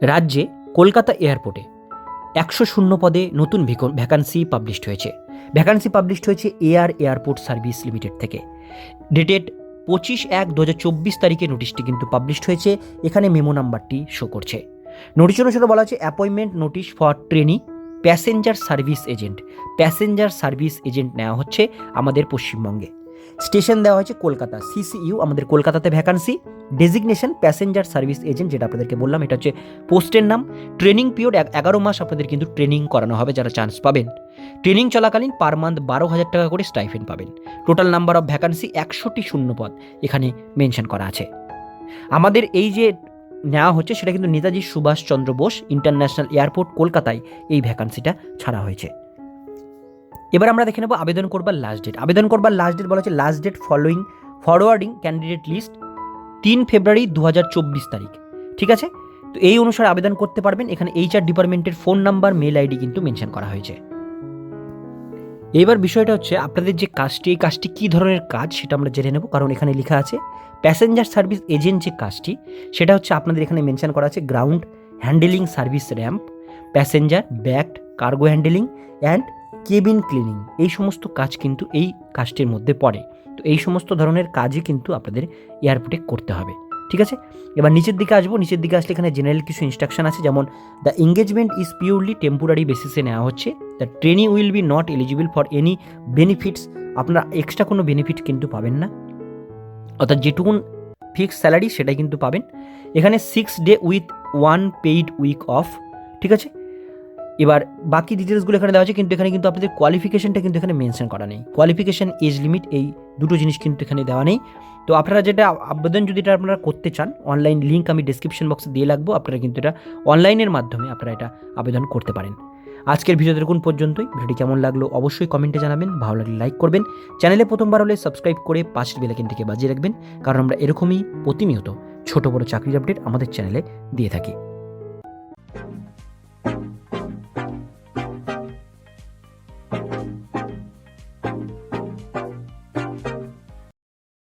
রাজ্যে কলকাতা এয়ারপোর্টে একশো শূন্য পদে নতুন ভ্যাকান্সি পাবলিশড হয়েছে। ভ্যাকান্সি পাবলিশড হয়েছে এয়ার এয়ারপোর্ট সার্ভিস লিমিটেড থেকে। ডেটেড পঁচিশ এক দু তারিখে নোটিশটি কিন্তু পাবলিশড হয়েছে। এখানে মেমো নাম্বারটি শো করছে। নোটিশ অনুসারে বলা হচ্ছে appointment notice for trainee passenger service agent passenger service agent নেওয়া হচ্ছে আমাদের পশ্চিমবঙ্গে। স্টেশন দেওয়া হয়েছে কলকাতা। সিসিইউ আমাদের কলকাতাতে vacancy designation passenger service agent যেটা আপনাদেরকে বললাম, এটা হচ্ছে পোস্টের নাম। ট্রেনিং পিরিয়ড এগারো মাস আপনাদের কিন্তু ট্রেনিং করানো হবে যারা চান্স পাবেন। ট্রেনিং চলাকালীন পার মান্থ বারো হাজার টাকা করে স্টাইফেন পাবেন। টোটাল নাম্বার অফ ভ্যাকান্সি একশোটি শূন্যপদ এখানে মেনশন করা আছে। আমাদের এই যে নেওয়া হচ্ছে, সেটা কিন্তু নেতাজি সুভাষচন্দ্র বোস ইন্টারন্যাশনাল এয়ারপোর্ট কলকাতায় এই ভ্যাকান্সিটা ছাড়া হয়েছে। এবার আমরা দেখে নেব আবেদন করবার লাস্ট ডেট আবেদন করবার লাস্ট ডেট বলা হচ্ছে last date following forwarding candidate list তিন ফেব্রুয়ারি দু হাজার চব্বিশ তারিখ। ঠিক আছে? তো এই অনুসারে আবেদন করতে পারবেন। এখানে এইচআর ডিপার্টমেন্টের ফোন নাম্বার, মেল আইডি কিন্তু মেনশন করা হয়েছে। এবার বিষয়টা হচ্ছে, আপনাদের যে কাজটি, এই কাজটি কী ধরনের কাজ সেটা আমরা জেনে নেব। কারণ এখানে লেখা আছে, প্যাসেঞ্জার সার্ভিস এজেন্ট যে কাজটি, সেটা হচ্ছে আপনাদের এখানে মেনশন করা আছে ground handling service ramp, passenger, baggage, cargo handling, and cabin cleaning. এই সমস্ত কাজ কিন্তু এই কাজটির মধ্যে পড়ে। তো এই সমস্ত ধরনের কাজই কিন্তু আপনাদের এয়ারপোর্টে করতে হবে, ঠিক আছে? এবার নিচের দিকে আসব, নিচের দিকে আসলে এখানে জেনারেল কিছু ইনস্ট্রাকশন আছে, যেমন the engagement is purely temporary বেসিসে নেওয়া হচ্ছে the training will be not eligible for any benefits আপনারা এক্সট্রা কোনো বেনিফিট কিন্তু পাবেন না, অর্থাৎ যেটুকুন ফিক্স স্যালারি সেটাই কিন্তু পাবেন। এখানে six day with one paid week off ঠিক আছে? এবার বাকি ডিটেলসগুলো এখানে দেওয়া আছে, কিন্তু এখানে কিন্তু আপনাদের কোয়ালিফিকেশনটা কিন্তু এখানে মেনশন করা নেই। কোয়ালিফিকেশন এজ লিমিট এই দুটো জিনিস কিন্তু এখানে দেওয়া নেই। তো আপনারা যেটা আবেদন যদি এটা আপনারা করতে চান অনলাইন লিঙ্ক আমি ডিসক্রিপশন বক্সে দিয়ে রাখব, আপনারা কিন্তু এটা অনলাইনের মাধ্যমে আপনারা এটা আবেদন করতে পারেন। আজকের ভিডিও দেখুন পর্যন্তই। ভিডিওটি কেমন লাগল অবশ্যই কমেন্টে জানাবেন, ভালো লাগলে লাইক করবেন। চ্যানেলে প্রথমবার হলে সাবস্ক্রাইব করে পাশের বেলাইকেনটিকে বাজিয়ে রাখবেন, কারণ আমরা এরকমই প্রতিনিয়ত ছোট বড় চাকরির আপডেট আমাদের চ্যানেলে দিয়ে থাকি।